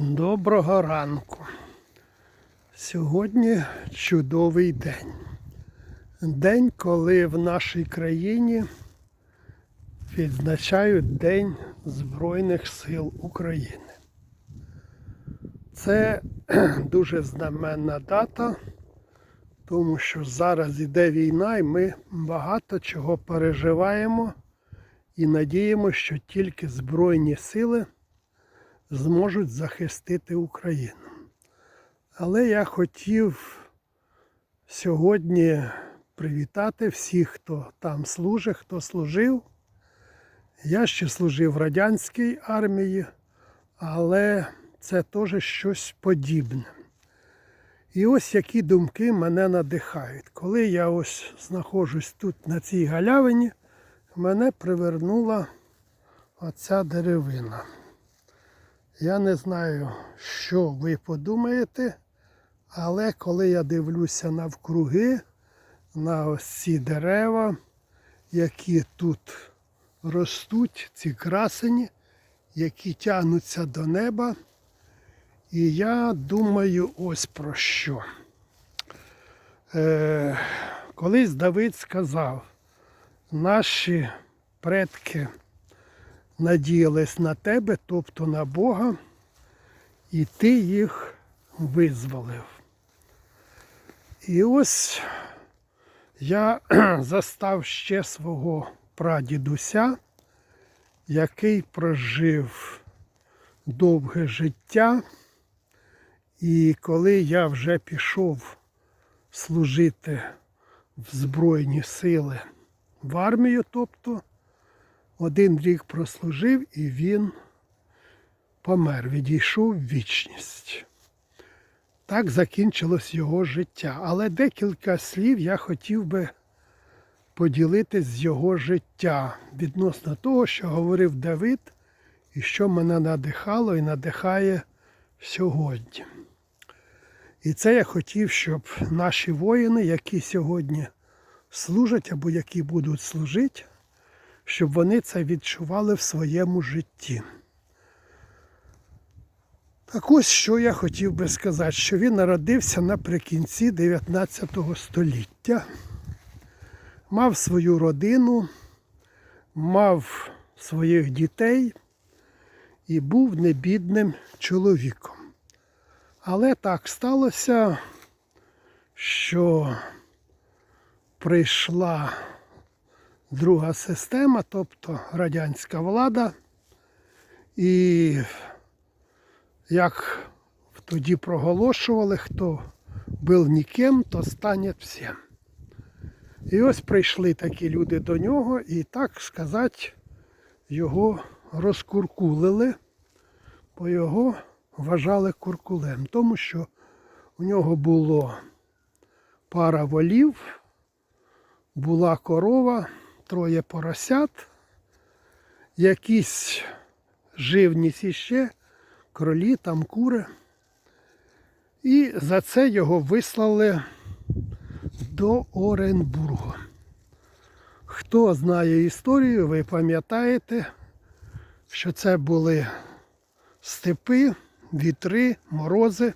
Доброго ранку. Сьогодні чудовий день. День, коли в нашій країні відзначають День Збройних сил України. Це дуже знаменна дата, тому що зараз іде війна і ми багато чого переживаємо і надіємося, що тільки Збройні сили зможуть захистити Україну. Але я хотів сьогодні привітати всіх, хто там служить, хто служив. Я ще служив в радянській армії, але це теж щось подібне. І ось які думки мене надихають. Коли я ось знаходжусь тут на цій галявині, мене привернула оця деревина. Я не знаю, що ви подумаєте, але коли я дивлюся навкруги, на ось ці дерева, які тут ростуть, ці красені, які тягнуться до неба, і я думаю ось про що. Е, колись Давид сказав, наші предки надіялись на тебе, тобто на Бога, і ти їх визволив. І ось я застав ще свого прадідуся, який прожив довге життя. І коли я вже пішов служити в Збройні сили в армію, тобто один рік прослужив і він помер, відійшов в вічність. Так закінчилось його життя. Але декілька слів я хотів би поділитись з його життя відносно того, що говорив Давид, і що мене надихало і надихає сьогодні. І це я хотів, щоб наші воїни, які сьогодні служать або які будуть служити, щоб вони це відчували в своєму житті. Так ось що я хотів би сказати, що він народився наприкінці 19 століття, мав свою родину, мав своїх дітей і був небідним чоловіком. Але так сталося, що прийшла друга система, тобто радянська влада. І як тоді проголошували, хто був ніким, то стане всім. І ось прийшли такі люди до нього і, так сказати, його розкуркулили, бо його вважали куркулем, тому що у нього було пара волів, була корова, троє поросят, якісь живність іще, кролі, там кури. І за це його вислали до Оренбургу. Хто знає історію, ви пам'ятаєте, що це були степи, вітри, морози.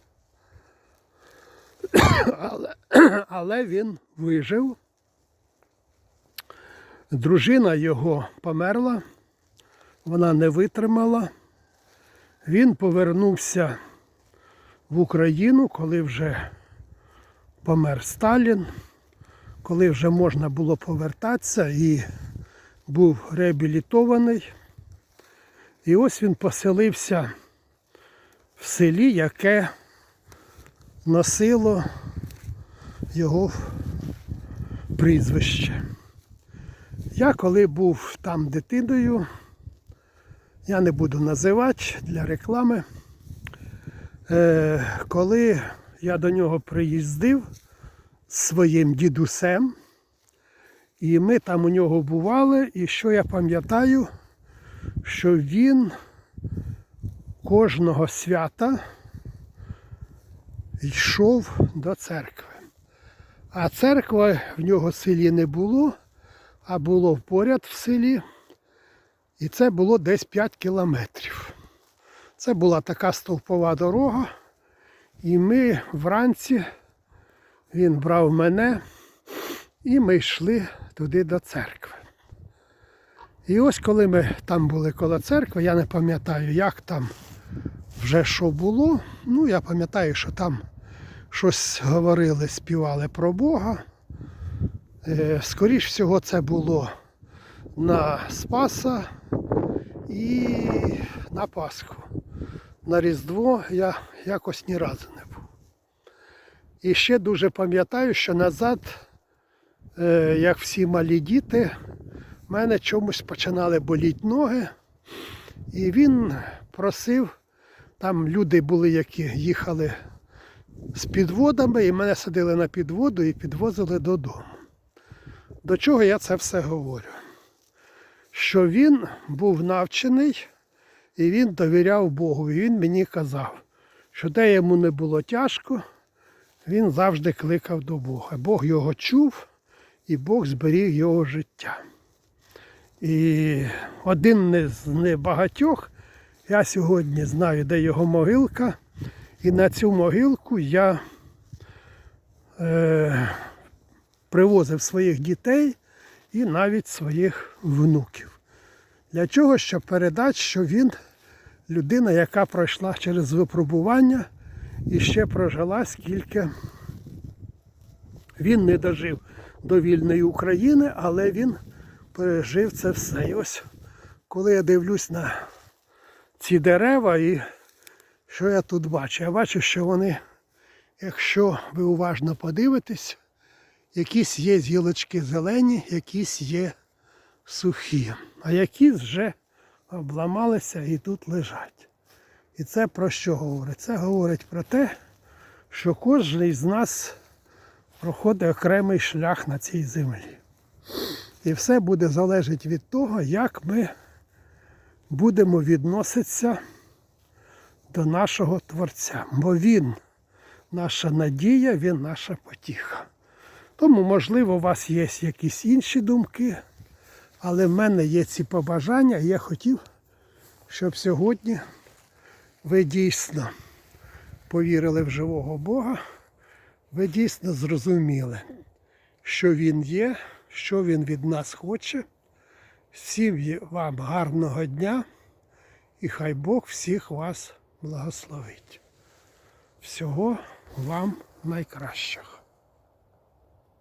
Але, але він вижив. Дружина його померла, вона не витримала. Він повернувся в Україну, коли вже помер Сталін, коли вже можна було повертатися і був реабілітований. І ось він поселився в селі, яке носило його прізвище. Я коли був там дитиною, я не буду називати для реклами, е, коли я до нього приїздив з своїм дідусем, і ми там у нього бували, і що я пам'ятаю, що він кожного свята йшов до церкви. А церкви в нього в селі не було, а було поряд в селі. І це було десь 5 кілометрів. Це була така стовпова дорога. І ми вранці, він брав мене, і ми йшли туди до церкви. І ось коли ми там були коло церкви, я не пам'ятаю, як там вже що було. Ну, я пам'ятаю, що там щось говорили, співали про Бога. Е, Скоріш всього, це було на Спаса і на Пасху. На Різдво я якось ні разу не був. І ще дуже пам'ятаю, що назад, е, як всі малі діти, в мене чомусь починали боліти ноги. І він просив, там люди були, які їхали з підводами, і мене садили на підводу і підвозили додому. До чого я це все говорю? Що він був навчений і він довіряв Богу. І він мені казав, що де йому не було тяжко, він завжди кликав до Бога. Бог його чув і Бог зберіг його життя. І один з небагатьох, я сьогодні знаю, де його могилка. І на цю могилку я е, привозив своїх дітей і навіть своїх внуків. Для чого? Щоб передати, що він людина, яка пройшла через випробування і ще прожила скільки він не дожив до вільної України, але він пережив це все. І ось коли я дивлюсь на ці дерева і що я тут бачу? Я бачу, що вони, якщо ви уважно подивитесь, якісь є гілочки зелені, якісь є сухі, а якісь вже обламалися і тут лежать. І це про що говорить? Це говорить про те, що кожен з нас проходить окремий шлях на цій землі. І все буде залежати від того, як ми будемо відноситися до нашого Творця. Бо Він наша надія, Він наша потіха. Тому, можливо, у вас є якісь інші думки, але в мене є ці побажання, і я хотів, щоб сьогодні ви дійсно повірили в живого Бога, ви дійсно зрозуміли, що Він є, що Він від нас хоче. Всім вам гарного дня і хай Бог всіх вас благословить. Всього вам найкращого.